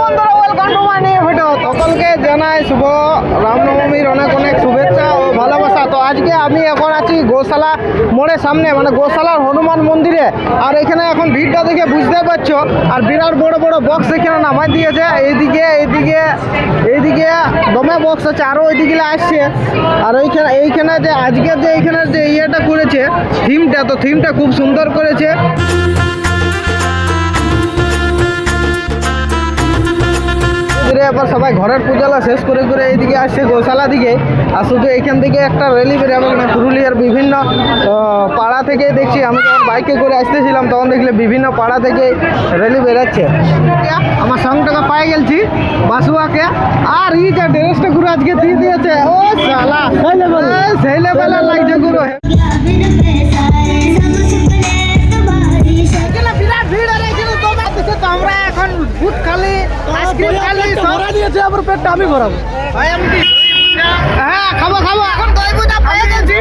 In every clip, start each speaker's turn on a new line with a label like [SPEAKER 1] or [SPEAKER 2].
[SPEAKER 1] বন্ধুরা জানাই শুভ রামনবমীর অনেক অনেক শুভেচ্ছা ও ভালোবাসা। তো আজকে আমি এখন আছি গোশালা মোড়ের সামনে মানে গোশালার হনুমান মন্দিরে। আর এখানে এখন ভিড়টা দেখে বুঝতে পারছ, আর বিরাট বড় বড় বক্স এখানে নামাই দিয়েছে। এইদিকে এইদিকে এইদিকে দমে বক্স আছে আরও ওইদিকে আসছে। আর ওইখানে এইখানে যে আজকে যে এইখানে যে ইয়েটা করেছে থিমটা তো থিমটা খুব সুন্দর করেছে। ধীরে এবার সবাই ঘরের পূজালা শেষ করে করে এইদিকে আসছে গোশালা দিকে। আর শুধু এখান থেকে একটা র্যালি বেরোবে মানে পুরুলিয়ার বিভিন্ন পাড়া থেকে দেখছি। আমি যখন বাইকে করে আসতেছিলাম তখন দেখলে বিভিন্ন পাড়া থেকে র্যালি বেরোচ্ছে। আমার সঙ্গটাকে পাই গেছি বাসুয়াকে। আর এই যে ড্রেসটা গুরু আজকে দিয়ে দিয়েছে। ও সালা আইসক্রিম খালি সব
[SPEAKER 2] দিয়েছে আবার পেটটা আমি ভরাবো
[SPEAKER 1] ভাই আমি হ্যাঁ খাবো খাবো এখন দই বুঝা পেয়ে গেছি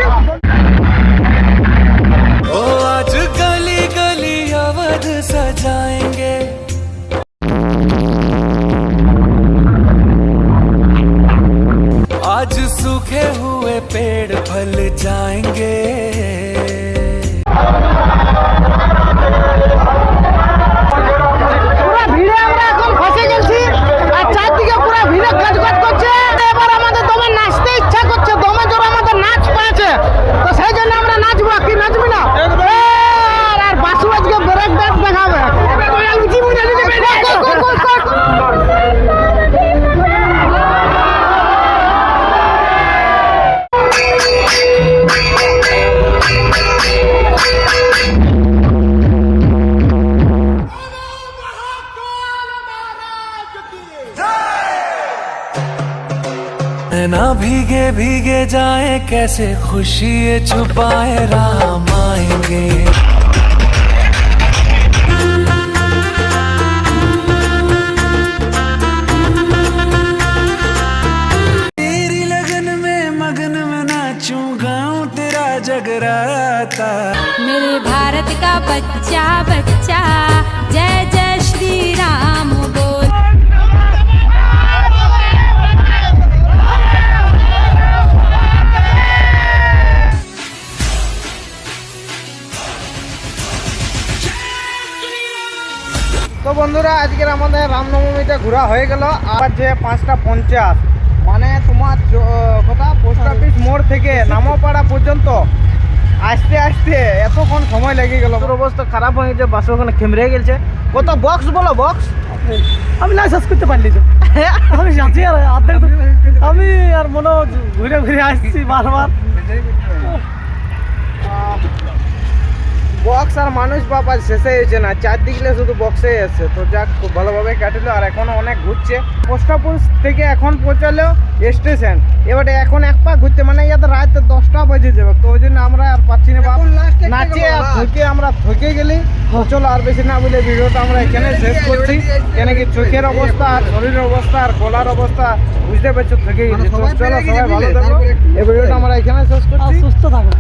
[SPEAKER 3] ओ आज गली गली अवध सजाएंगे आज सूखे हुए पेड़ फल जाएंगे ना भीगे भीगे जाए, कैसे खुशी ये छुपाए, राम आएँगे। तेरी लगन में, मगन में नाचूं, गाऊं तेरा जगराता।
[SPEAKER 4] मेरे भारत का बच्चा बच्चा, जय जय
[SPEAKER 1] তো বন্ধুরা আজকের আমাদের রামনবমীটা ঘোরা হয়ে গেল। আর যে পাঁচটা পঞ্চাশ মানে তোমার কথা পোস্ট অফিস মোড় থেকে নামপাড়া পর্যন্ত। আসতে আসতে এতক্ষণ সময় লেগে গেল। অবস্থা খারাপ হয়ে গেছে বাসে ওখানে খেমরে গেছে কত বক্স বলো বক্স
[SPEAKER 2] আমি লাইসেন্স করতে পারলি তো। আমি যাচ্ছি আর অর্ধেক আমি আর মনে ঘুরে ঘুরে আসছি বারবার।
[SPEAKER 1] বক্স আর মানুষ বাবা শেষে হয়েছে না। চারদিকে শুধু বক্সে এসছে তো যাক খুব ভালোভাবে কাটলো আর এখনও অনেক ঘুরছে। পোস্ট অফিস থেকে এখন পৌঁছালেও স্টেশন এবারে এখন এক পা ঘুরতে মানে ইয়াতে রাত দশটা বাজে যাবে। তো ওই জন্য আমরা আর পাচ্ছি না বাপ। নাচে আর থকে আমরা থকে গেলি। তো চলো আর বেশি না বলে ভিডিওটা আমরা এখানে শেষ করছি। কেন কি চোখের অবস্থা আর শরীরের অবস্থা আর গলার অবস্থা বুঝতে পারছ থকে গেছি চলো সবাই ভালো থাকো। এই ভিডিওটা আমরা এখানে শেষ করছি।
[SPEAKER 2] সুস্থ থাকো।